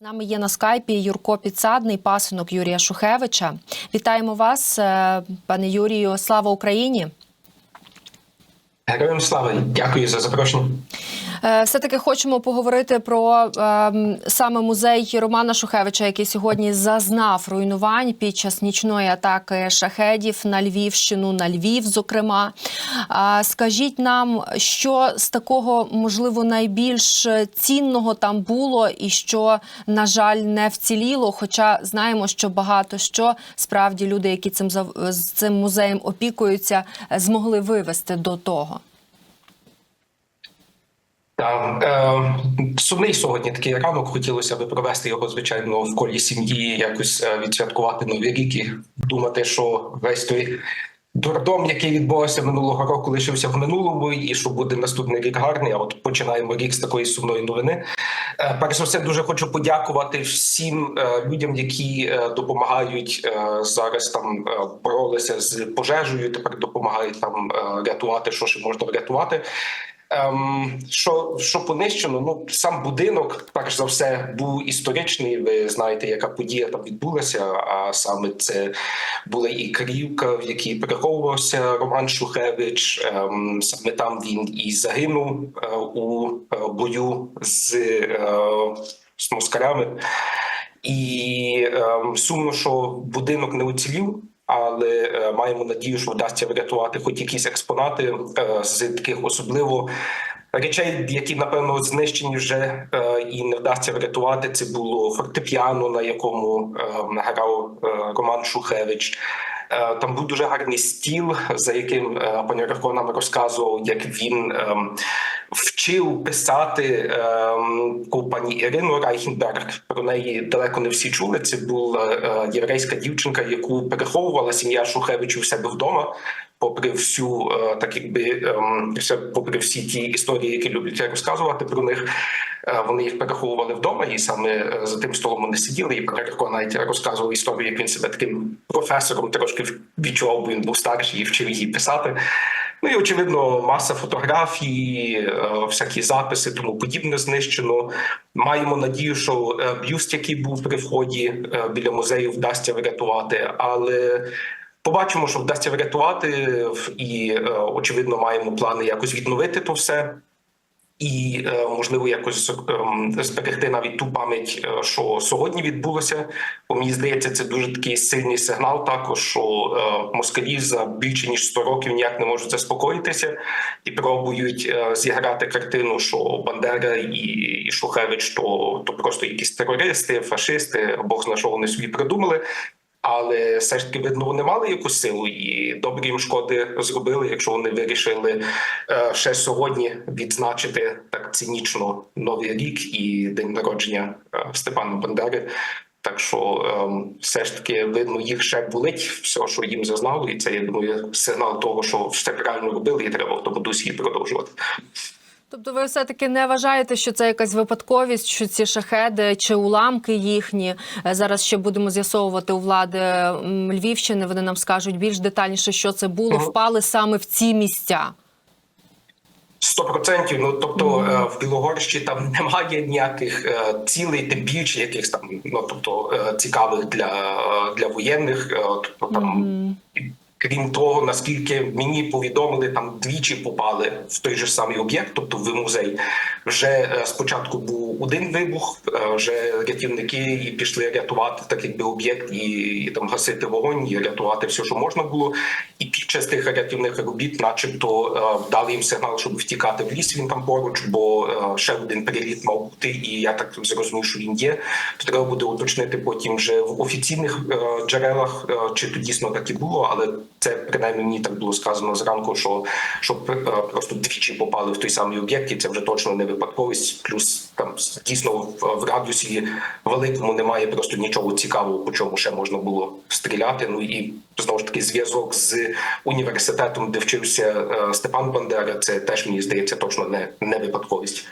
Нами є на скайпі Юрко Підсадний, пасинок Юрія Шухевича. Вітаємо вас, е, пане Юрію. Слава Україні! Героям слава, дякую за запрошення. Е, Все-таки хочемо поговорити про ем, саме музей Романа Шухевича, який сьогодні зазнав руйнувань під час нічної атаки шахедів на Львівщину, на Львів, зокрема. Скажіть нам, що з такого можливо найбільш цінного там було, і що, на жаль, не вціліло. Хоча знаємо, що багато що справді люди, які цим цим музеєм опікуються, змогли вивести до того. Так, е, сумний сьогодні такий ранок. Хотілося б провести його, звичайно, в колі сім'ї, якось е, відсвяткувати новий рік і думати, що весь той дурдом, який відбувався минулого року, лишився в минулому, і що буде наступний рік гарний. А от починаємо рік з такої сумної новини. Е, Перш за все, дуже хочу подякувати всім е, людям, які допомагають зараз там боролися з пожежею. Тепер допомагають там рятувати, що ще можна врятувати. Ем, що, що понищено? Ну сам будинок, перш за все, був історичний. Ви знаєте, яка подія там відбулася. А саме це була і Криївка, в якій переховувався Роман Шухевич. Ем, саме там він і загинув е, у е, бою з, е, з москалями. І ем, сумно, що будинок не уцілів. Але е, маємо надію, що вдасться врятувати хоч якісь експонати е, з таких особливо речей, які напевно знищені вже е, і не вдасться врятувати. Це було фортепіано, на якому е, грав Роман Шухевич. Е, Там був дуже гарний стіл, за яким е, пані Рахко нам розказував, як він ем, вчив писати ем, таку пані Ірину Райхенберг. Про неї далеко не всі чули. Це була е, єврейська дівчинка, яку переховувала сім'я Шухевичу в себе вдома. Попри всю так якби ем, все, попри всі ті історії, які люблять розказувати про них, вони їх переховували вдома, і саме е, за тим столом вони сиділи. І пані навіть розказував історію, як він себе таким професором трошки відчував, бо він був старший і вчив її писати. Ну і очевидно, маса фотографій, е, всякі записи, тому подібне знищено. Маємо надію, що е, бюст, який був при вході е, біля музею, вдасться врятувати, але. Побачимо, що вдасться врятувати, і е, очевидно, маємо плани якось відновити то все. І е, можливо якось ем, зберегти навіть ту пам'ять, е, що сьогодні відбулося. Бо мені здається, це дуже такий сильний сигнал. Також що е, москалі за більше ніж 100 років ніяк не можуть заспокоїтися і пробують зіграти картину, що Бандера і, Шухевич то, то просто якісь терористи, фашисти, зна що вони собі придумали. Але все ж таки видно, вони мали якусь силу і добрі їм шкоди зробили, якщо вони вирішили е, ще сьогодні відзначити так цинічно новий рік і день народження е, Степана Бандери. Так що ем, все ж таки видно, їх ще болить все, що їм зазнало, і це я думаю сигнал того, що все правильно робили, і треба в тому дусі продовжувати. Тобто, ви все-таки не вважаєте, що це якась випадковість, що ці шахеди чи уламки їхні е, зараз ще будемо з'ясовувати у влади Львівщини. Вони нам скажуть більш детальніше, що це було, впали саме в ці місця. Сто процентів. Ну тобто е, в Білогорщі там немає ніяких е, цілей, тим більше якихось там, ну тобто цікавих для, для воєнних. Тобто там. Крім того, наскільки мені повідомили, там двічі попали в той же самий об'єкт, тобто в музей. Вже е, спочатку був один вибух, е, вже рятівники пішли рятувати так, якби об'єкт, і, і там гасити вогонь, і рятувати все, що можна було. І під час тих рятівних робіт, начебто, е, дали їм сигнал, щоб втікати в ліс. Він там поруч, бо ще один приліт мав бути, і я так зрозумів, що він є. То треба буде уточнити потім вже в офіційних джерелах, чи то дійсно так і було, але це принаймні мені так було сказано зранку, що щоб просто двічі попали в той самий об'єкт, і це вже точно не випадковість. Плюс там дійсно в, радіусі великому немає просто нічого цікавого, по чому ще можна було стріляти. Ну і знову ж таки зв'язок з університетом, де вчився е, Степан Бандера. Це теж мені здається точно не, не випадковість.